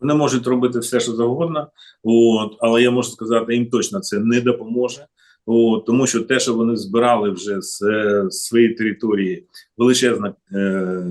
Вони можуть робити все, що завгодно, от, але я можу сказати, їм точно це не допоможе. От, тому що те, що вони збирали вже з е, своєї території, величезна е,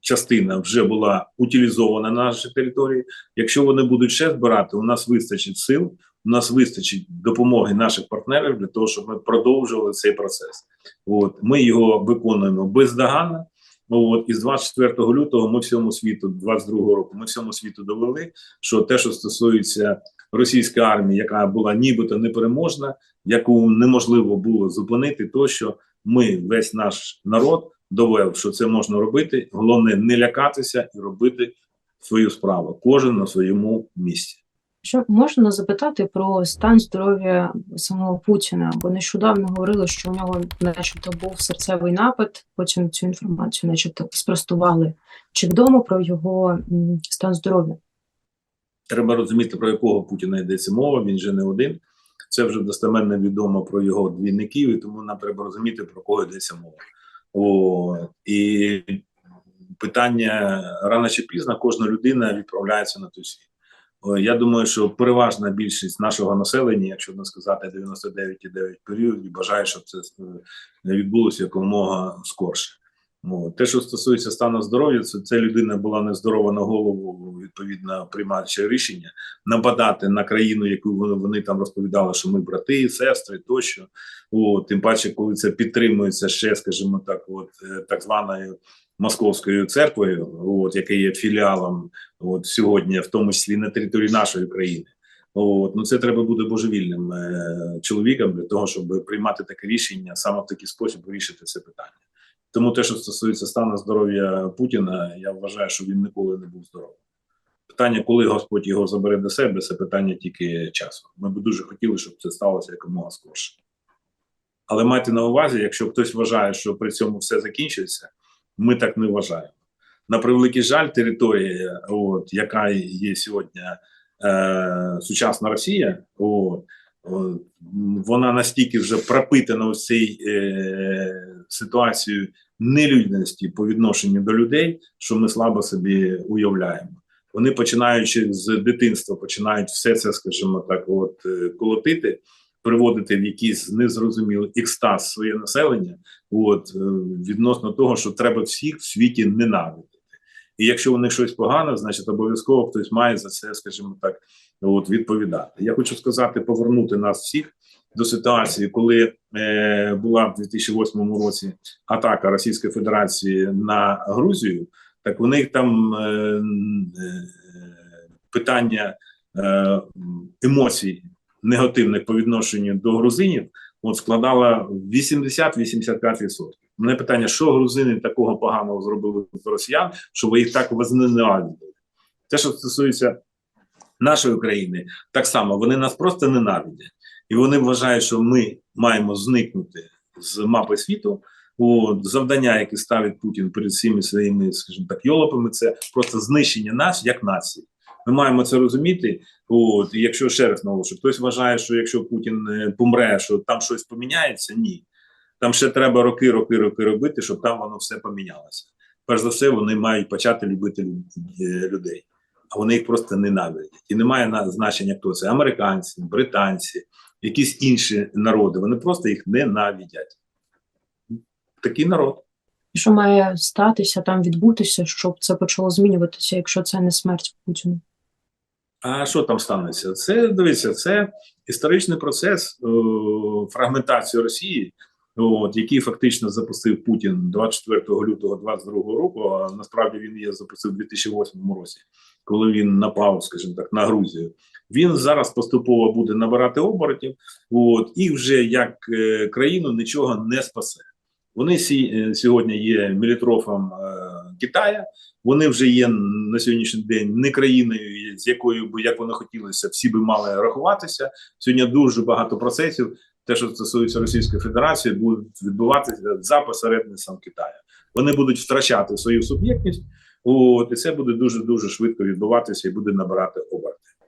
частина вже була утилізована на нашій території. Якщо вони будуть ще збирати, у нас вистачить сил, у нас вистачить допомоги наших партнерів для того, щоб ми продовжували цей процес. От ми його виконуємо бездоганно. От і з 24 лютого ми всьому світу, 22 року, ми всьому світу довели, що те, що стосується російської армії, яка була нібито непереможна, яку неможливо було зупинити, то що ми весь наш народ довели, що це можна робити. Головне не лякатися і робити свою справу. Кожен на своєму місці. Що можна запитати про стан здоров'я самого Путіна? Бо нещодавно говорили, що у нього, начебто, був серцевий напад. Потім цю інформацію, начебто, спростували. Чи відомо про його стан здоров'я? Треба розуміти, про якого Путіна йдеться мова. Він же не один. Це вже достеменно відомо про його двійників, і тому нам треба розуміти, про кого йдеться мова. О, і питання рано чи пізно кожна людина відправляється на той світ. О, Я думаю, що переважна більшість нашого населення, якщо не сказати 99,9 періодів, бажає, щоб це е, відбулося якомога скорше. О, Те, що стосується стану здоров'я, це, це людина була нездорова на голову, відповідно приймаючи рішення нападати на країну, яку вони, вони там розповідали, що ми брати, сестри тощо. О, тим паче, коли це підтримується ще, скажімо так, от е, так званою московською церквою, от яка є філіалом от сьогодні, в тому числі на території нашої країни. От, ну це треба бути божевільним е, чоловіком для того, щоб приймати таке рішення саме в такий спосіб вирішити це питання. Тому те, що стосується стану здоров'я Путіна, я вважаю, що він ніколи не був здоровий. Питання, коли Господь його забере до себе, це питання тільки часу. Ми б дуже хотіли, щоб це сталося якомога скорше. Але майте на увазі, якщо хтось вважає, що при цьому все закінчиться, ми так не вважаємо. На превеликий жаль, територія, от, яка є сьогодні е, сучасна Росія, от, от, вона настільки вже пропитана ось цією е, ситуацією нелюдності по відношенню до людей, що ми слабо собі уявляємо. Вони починаючи з дитинства, починають все це, скажімо так, от е, колотити, приводити в якийсь незрозумілий екстаз своє населення, от е, відносно того, що треба всіх в світі ненавидити. І якщо у них щось погано, значить обов'язково хтось має за це, скажімо так, от відповідати. Я хочу сказати, повернути нас всіх до ситуації, коли е, була в 2008 році атака Російської Федерації на Грузію. Так у них там е, е, питання е, емоцій негативних по відношенню до грузинів от складало 80-85%. Мене питання, що грузини такого поганого зробили з росіян, щоб їх так возненавидили? Те, що стосується нашої країни, так само вони нас просто ненавидять, і вони вважають, що ми маємо зникнути з мапи світу. От, завдання, яке ставить Путін перед всіми своїми, скажімо так, йолопами, це просто знищення нас як нації. Ми маємо це розуміти. От, якщо ще раз наголошую, хтось вважає, що якщо Путін е, помре, що там щось поміняється, ні. Там ще треба роки, роки, роки робити, щоб там воно все помінялося. Перш за все, вони мають почати любити е, людей, а вони їх просто ненавидять. І немає значення, хто це американці, британці, якісь інші народи. Вони просто їх ненавидять. Такий народ. І що має статися там відбутися, щоб це почало змінюватися, якщо це не смерть Путіна? А що там станеться? Це дивіться, це історичний процес о, фрагментації Росії, от, який фактично запустив Путін 24 лютого 22 року. А насправді він її запустив у 2008 році, коли він напав, скажімо так, на Грузію. Він зараз поступово буде набирати оборотів, от, і вже як е, країну нічого не спасе. Вони сі, е, сьогодні є мілітрофом е, Китая. Вони вже є на сьогоднішній день не країною, з якою би як вони хотілося, всі би мали рахуватися. Сьогодні дуже багато процесів. Те, що стосується Російської Федерації, будуть відбуватися за посередництвом Китаю. Вони будуть втрачати свою суб'єктність. От і це буде дуже дуже швидко відбуватися і буде набирати оберти.